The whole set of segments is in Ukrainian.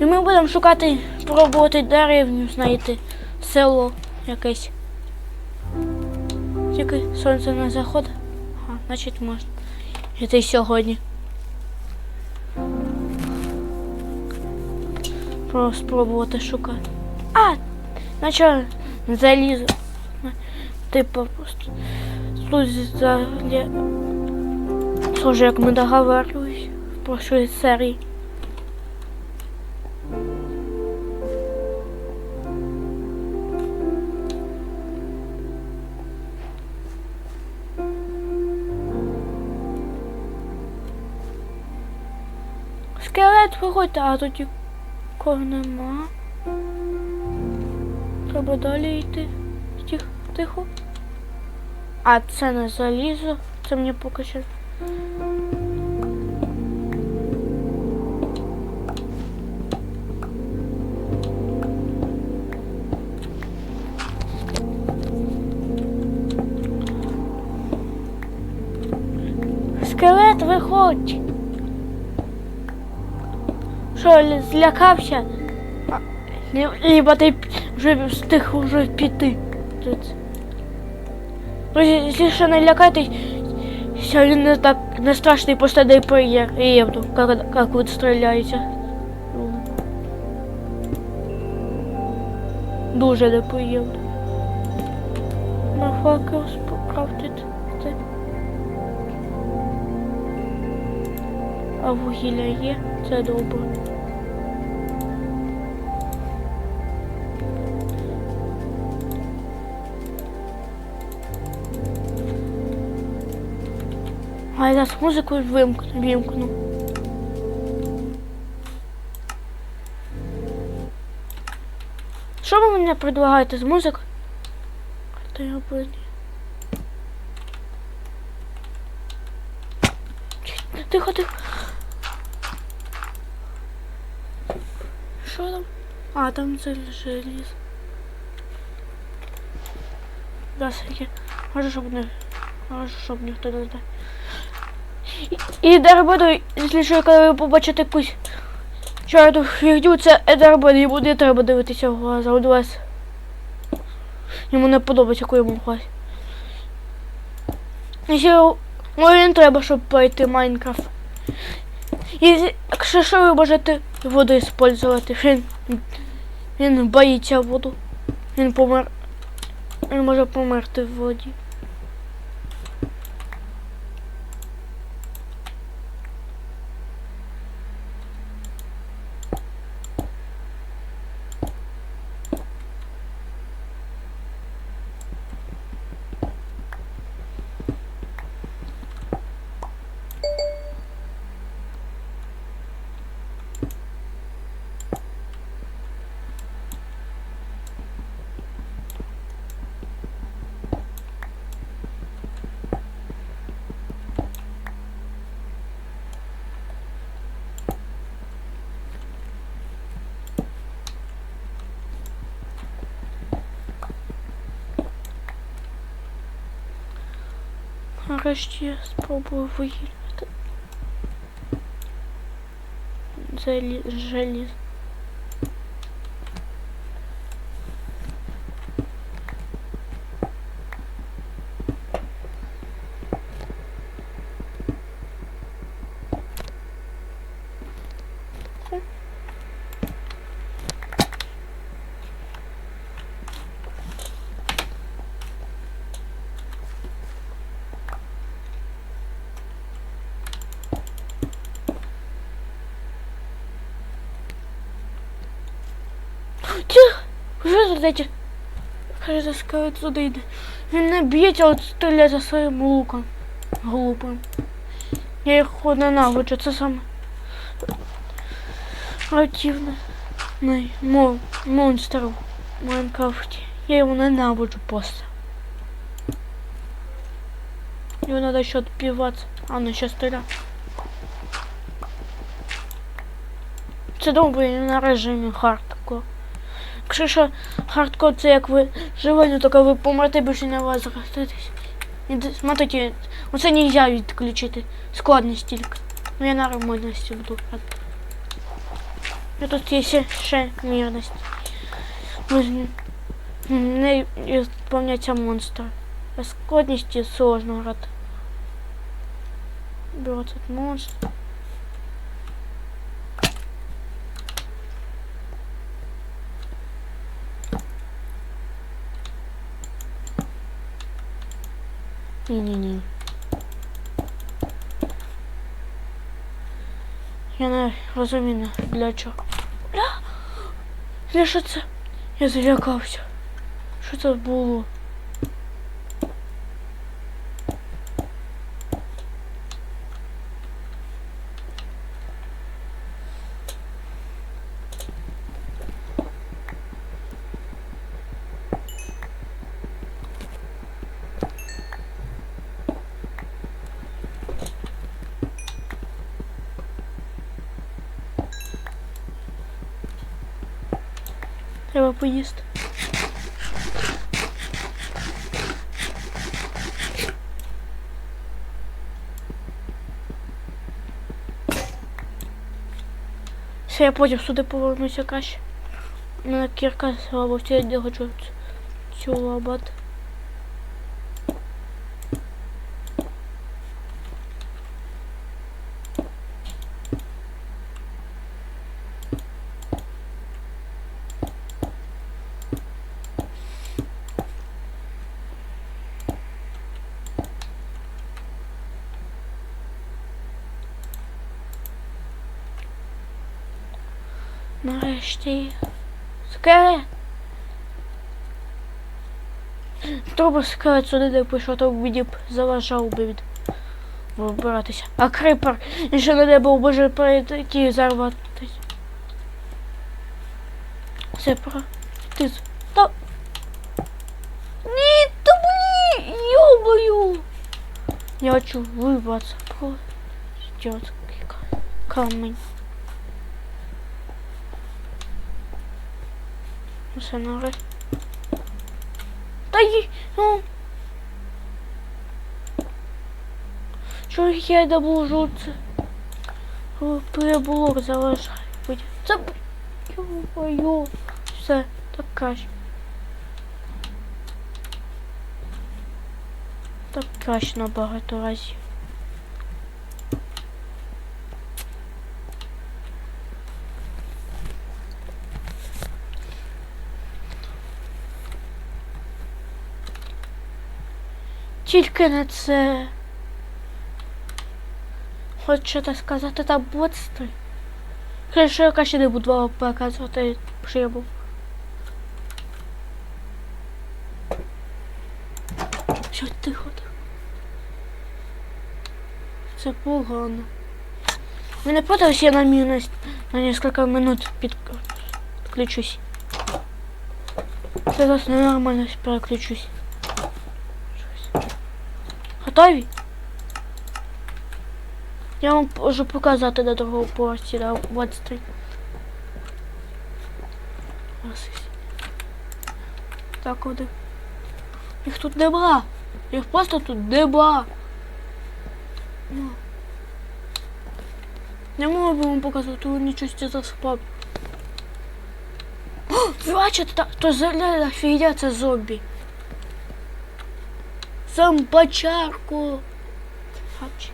І ми будемо шукати, пробувати деревню знайти. Село якесь. Тільки сонце не заходить. Ага, значить можна. Йти сьогодні. Просто спробувати шукати. А! Наче залізо. Типу просто. Тут зале. Схоже, як ми договарювались в прошлій серії. Скелет виходьте, а тут нікого нема. Треба далі йти. Тихо, тихо. А це не залізо. Це мені поки що. Скелет виходь. Що, злякався? Либо ти вже встиг уже піти. Друзі, якщо не лякайтесь, він не так не страшний, просто дай приємно, як, як ви стріляєте. Ну. Дуже неприємно. На факел спокрафтити. А вугілля є, це добре. А я зараз музику вимкну, вимкну. Що ви мені предлагаєте з музикою? Я блін. Тихо, тихо. Що там? А, там це желіз. Да, я. Може, щоб не. Може, щоб ніхто не знає. І, Дарбаду, якщо що, коли ви побачите якусь чорту фігню, це Едарбад, йому не треба дивитися в глаза, у вас. Йому не подобається, яку йому глаз. Якщо ну, він треба, щоб пройти Майнкрафт. І якщо що ви можете воду використовувати, він, він боїться воду. Він помер. Він може померти в воді. Нарешті спробую вигідати. Залі... Желіз. Тихо! Вже задайте. Каже, скажуть туди йде. Він не б'ється, а от стріляє за своїм луком. Глупим. Я їх ненавиджу, це саме. Противне. Най, мон, монстр в Майнкрафті. Я його ненавиджу просто. Його треба ще відбиватися. А ну ще стріляє. Це добре на режимі хардкор. Якщо що хардкор це як ви живені, тільки ви помрете більше не вас захиститись. Смотрите, оце не можна відключити. Складність тільки. Ну я на ремонтності буду. І тут є ще, мирність. Не исполняться монстр. Без складності сложно грати. Беру этот монстр. Ні-ні-ні. Я не розумію, для чого. Бля! Бля, що це? Я залякався. Що це було? Треба поїсти. Все, я потім сюди повернуся краще. У мене кірка слабо, я хочу цю лабати. Нарешті. Скелет. Б скелет сюди не пішов, то мені б заважав би від вибиратися. А крипер, він ще не був може перейти і зарватись. Все про. Ти. Та. Ні, та блін, йобаю. Я хочу вибратися. Про. Идиотский камень. Все нарешті. Та й... Ну... Чого я? Переблок залишає. Будь- Це... Ё-моё. Все, так краще. Так краще набагато разів. Тільки не це. Хочете сказати та боцтри? Краще я краще не буду показувати, що я був. Що тихо тихо. Це погано. Ви не проти, я на мінус на несколько минут під... підключусь. Зараз ненормально переключусь. Щось. Готові? Я вам можу показати поверсі, да, 23. Ось ось. Так, куди? Їх тут нема. Їх просто тут нема. Ну. Не можу вам показати, ви нічого з цього спав. О, бачите, то зелена фігня, це зомбі. Зомбачарку. Хач.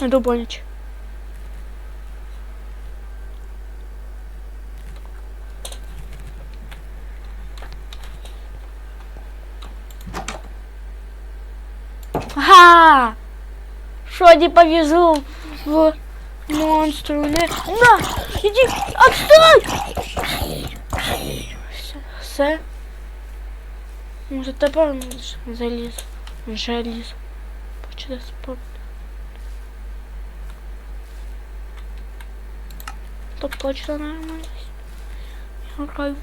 Не добоняче. Ага! Что не повезло в монстру? На! Иди! Отстой! Все. Все. Може тепер заліз. Желіз. Почне спорт. То точно нормально. Я граю.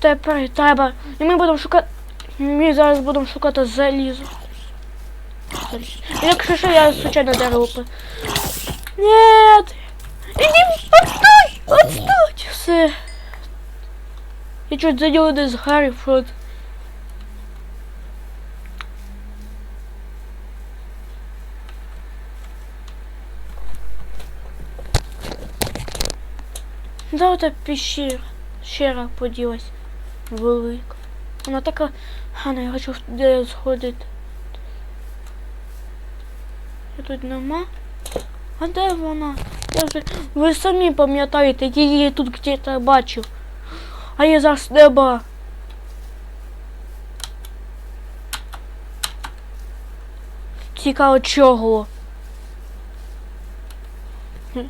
Тепер треба. І ми будемо шукати. Ми зараз будемо шукати залізо. Залізо. Якщо що, я случайно дерево. пи- Нет! Иди, отстой! Отстой! Все. Ти чуть зайняли десь Гаррі Фрод. Да, ота пещера. Щера поділась. Велика. Она така... Гана, я хочу туди сходити. Я тут нема. А де вона? Я же... Вы самі пам'ятаєте, я її тут где-то бачив. А я зараз неба. Цікаво чого.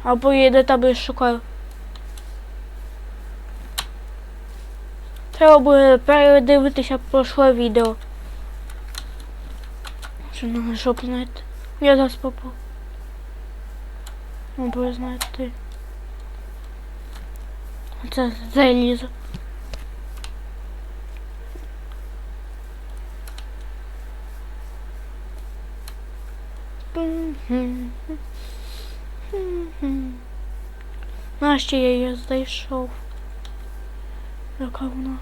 Або я де тебе шукаю. Треба буде передивитися прошле відео. Що на що знайти? Я зараз попав. Або знайти. Це залізо. Нащо я її знайшов? Яка вона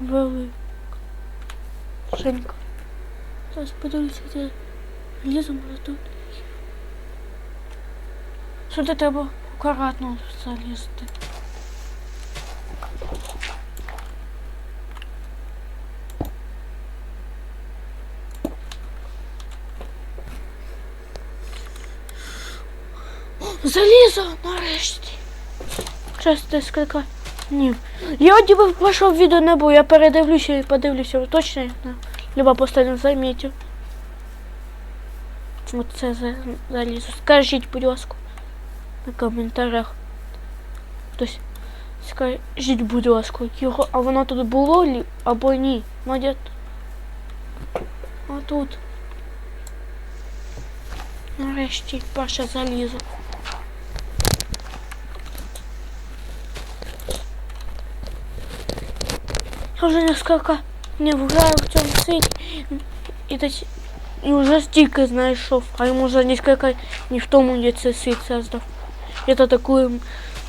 велика. Зараз подивлюся, де лізо може тут. Сюди треба акуратно залізти. О, Залізо нарешті. Щас ти скільки Ні. Я в вашого відео не було, я передивлюся і подивлюся, точно. Либо просто не замітив. Оце за, залізо. Скажіть, будь ласка, на коментарях. Хтось скажіть, будь ласка, його, а воно тут було лі, або ні. Може. А тут. Нарешті перше залізо. Я вже несколько не граю в цьому світі. І, десь- і вже стільки знайшов, а йому вже несколько не в тому я цей світ создав. Это такую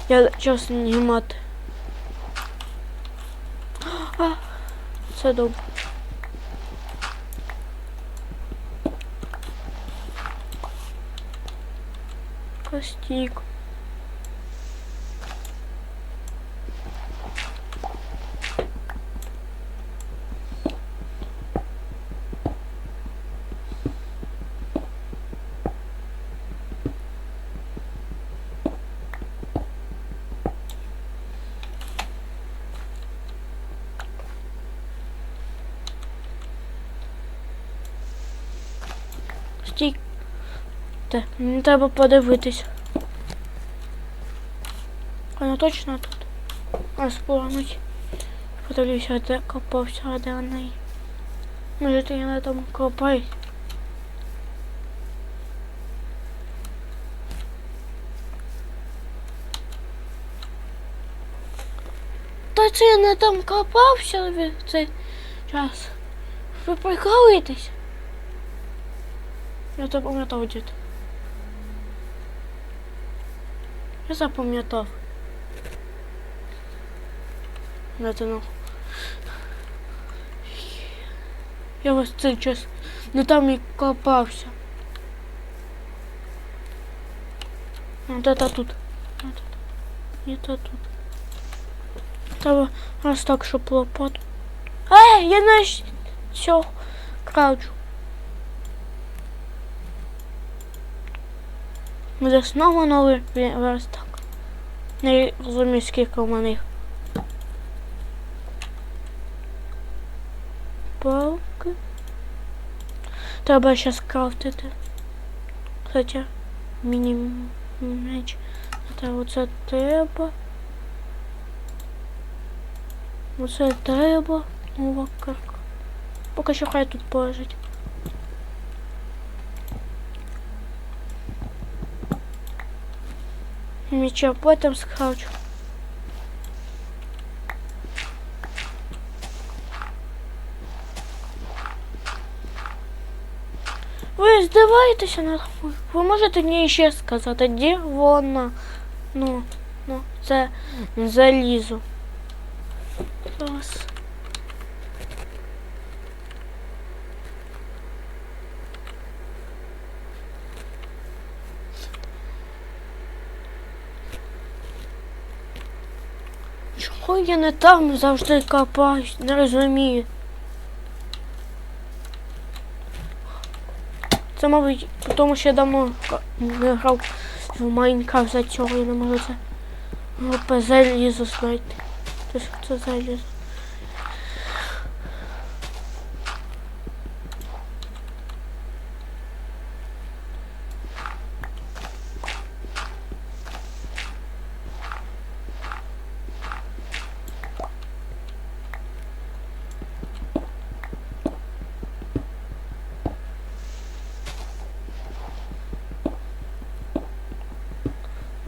я чесно не мати. А, це добре. Костик. Та, мені треба подивитись. Вона точно тут. А спорнуть. Подивлюся, де копався, а де вона. Може ти на тому копаюсь. Та це я не там копався в цей час. Ви прикалуєтесь? Я запам'ятав дід. Я запам'ятав. Натянув. Я вас цей час не там і копався. Вот это тут. Вот это. Это тут. Треба раз так, щоб лопату. Ей, я на все крачу. Буде знову новий верстак. Не розумію, скільки в мене їх. Палки. Треба ще скрафтити. Хоча міні-меч. Та оце треба. Оце треба. Карка. Поки що хай тут полежить. Нічого, потім скрафчу. Ви здиваєтеся на ви можете мені ще сказати, де вона? Ну, ну, це залізо. Зараз. Чого я не там завжди копаюсь, не розумію. Це, мабуть, тому що я давно не грав в Майнкрафт, за цього я не можу це залізу знайти. Що це залізо?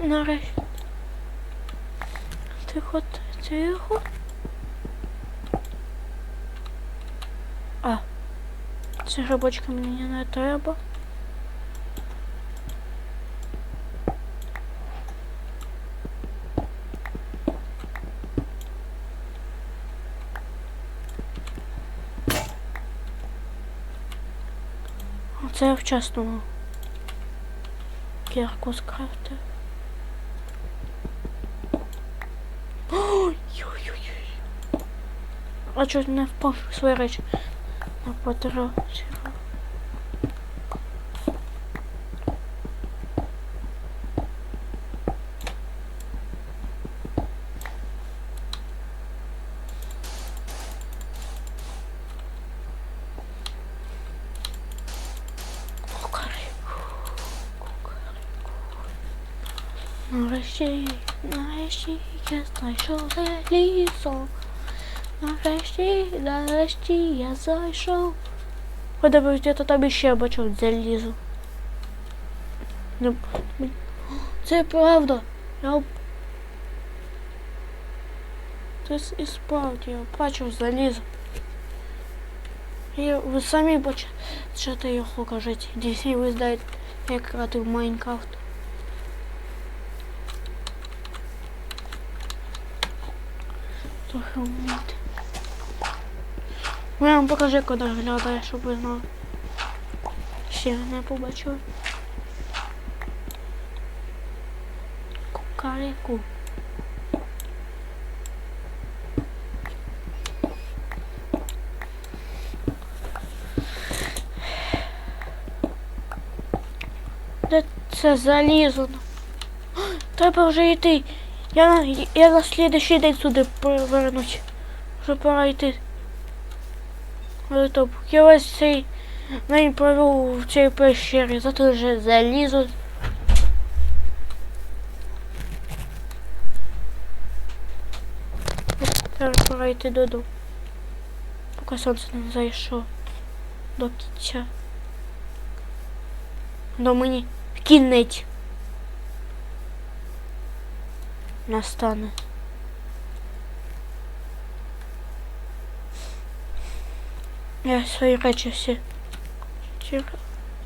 Нарешті. Тихо, тихо. А. Це грибочка мені не треба. Оце я вчасно кірку скрафтив. Ой-ой-ой. А чого не впав свої речі? На кукареку. Нарешті, нарешті я знайшов залізо. Нарешті, нарешті я зайшов. Подивись, я там ще бачив залізо. Не- м- Це правда. Я... Це с- і справді, я бачив залізо. І ви самі бачите його кажете. Дійсно ви знаєте, як грати в Майнкрафт. Я вам покажу, коли глядає, щоб ви знали. Ще не побачили. Кукареку. Де це залізо? Треба вже йти. Я, я на слідуючий день сюди повернусь. Вже пора йти. То я весь цей день провів в цій пещері, зато вже залізо. Тепер пора йти додому. Поки сонце не зайшло до кінця. До мені кінець настане. Я свої речі всі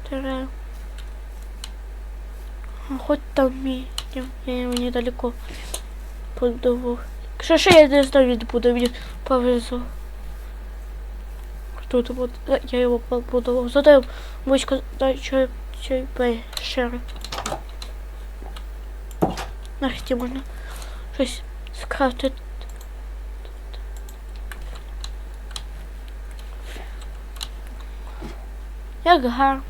теряю. Хоть там мій. Я мені недалеко подумав. Що ще я не знаю, буду, мені повезло. Тут вот я его його побудував. Задаємо близько до чайпей шери. Нахті можна щось скрафтити. Як гар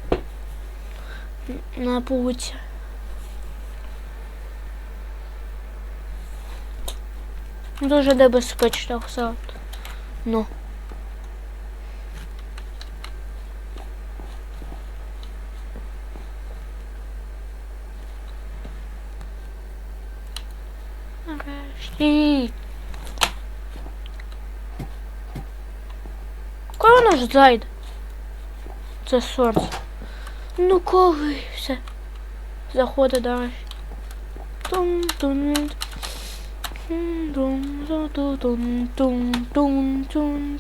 на путі. Дуже небезпечно все. Ну. Нарешті. Коли воно ж зайде? Це сонце. Ну коли все. Заходи далі. тум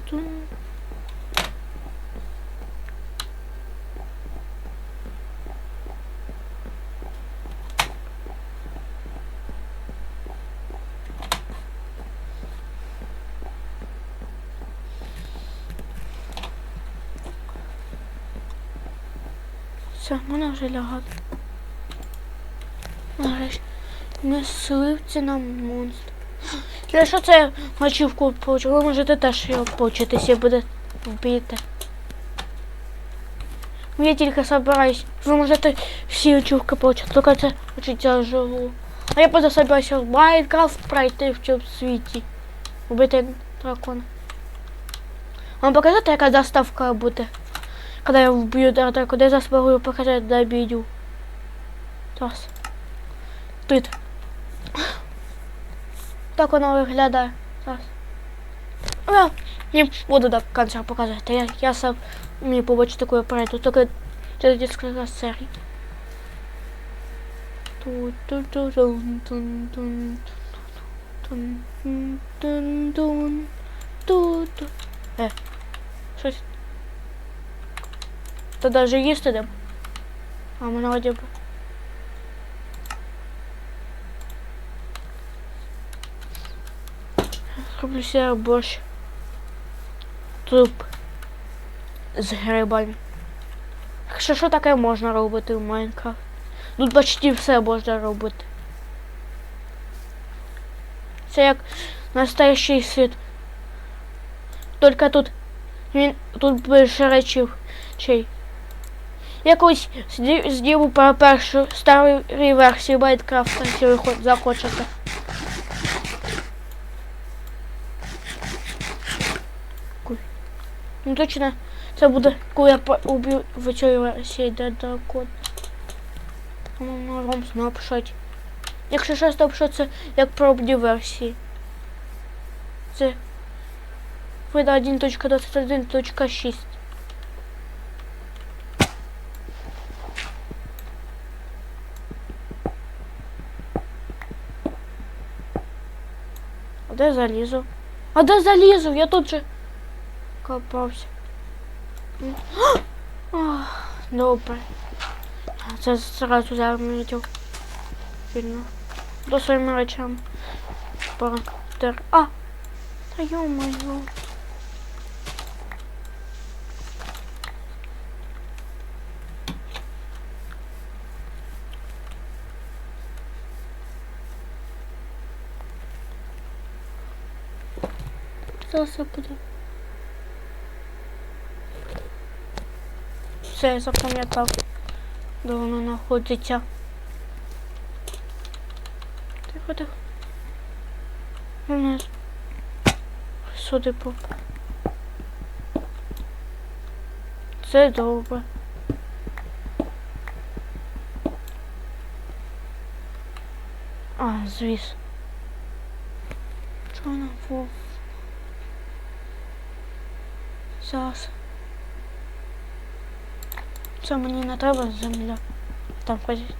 тум Все, можна вже лягати. Нарешті. Мисливці на монстр. Для що це ночівку получив? Ви можете теж його почитися, буде вбити. Я тільки собираюсь. Ви можете всі очівки получити, тільки це очень тяжело. А я просто собираюся в Майнкрафт пройти в цьому світі. Вбити дракона. Вам показати, яка заставка буде? Коли я вб'ю дракона, я зараз можу показати доб'ю. Зараз. Тут. Так воно виглядає. Зараз. Я не буду до кінця показувати. Я, я сам мені побачу таке пройду, тільки через декілька серій. Ту-ту-ту-тун-тун-тун-тун-тун-тун-тун. Е, щось. Та даже їсти де? А мене б. Зроблю себе борщ. Труп з грибами. Якщо що таке можна робити в Майнкрафт? Тут почти все можна робити. Це як настоящий світ. Тільки тут тут більше речів чей. Якось здіву про першу стару версію Майнкрафта, якщо ви хо- захочете. Ну точно, це буде, коли я уб'ю в цій версії дракон. Ну, вам снапшот. Якщо що снапшот, це як пробні версії. Це вида 1.21.6. А де залізо? А де залізо? Я тут же. Ах, Добре. Це зразу замітив. Вільно. До своїми речами. Пора. А! Та йо-моє. Зараз я. Все, я запам'ятав, де воно знаходиться. Тихо, тихо. Воно сюди поп. Це добре. А, звіс. Чого вона вов? Зараз. Це мені не треба земля. Там ходить.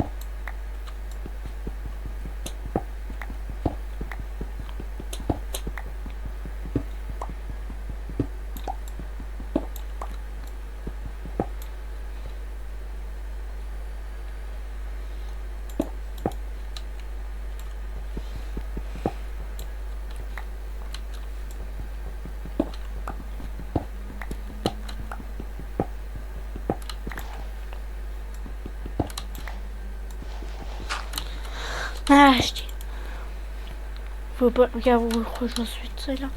Вибор... Я виходжу звідси.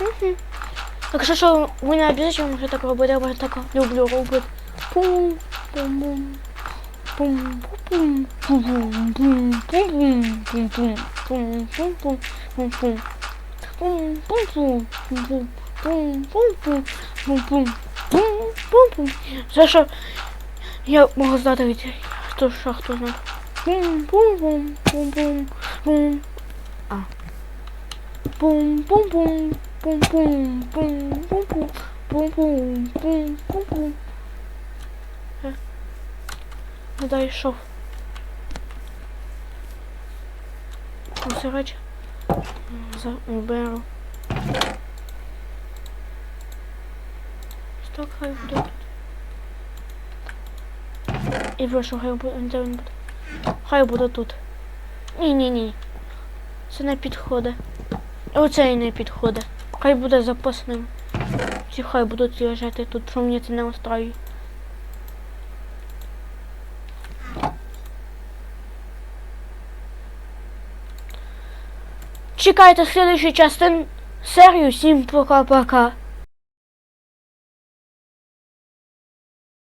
Мгм. Так що, що ви не обов'язково можете так робити, я так люблю робити. Пум, пум, пум. Пум, пум, пум, пум, пум, пум, пум, пум, пум, пум, пум, пум, Пум-пум-пум-пум-пум-пум-пум-пум-пум-пум-пум-пум. За що я можу знати від хто шахту знає. Пум-пум-пум, пум-пум-пум. А. Пум-пум-пум, пум-пум, пум-пум, пум-пум, пум-пум. Не дай шов. Ну, речі. Заберу. Так, хай буде. І вийшов, хай буде. Хай буде тут. Ні. Це не підходить. Оце і не підходить. Хай буде запасним. Всі хай будуть лежати тут, що мені це не устраює. Чекайте слідчу частину серію. Всім пока-пока.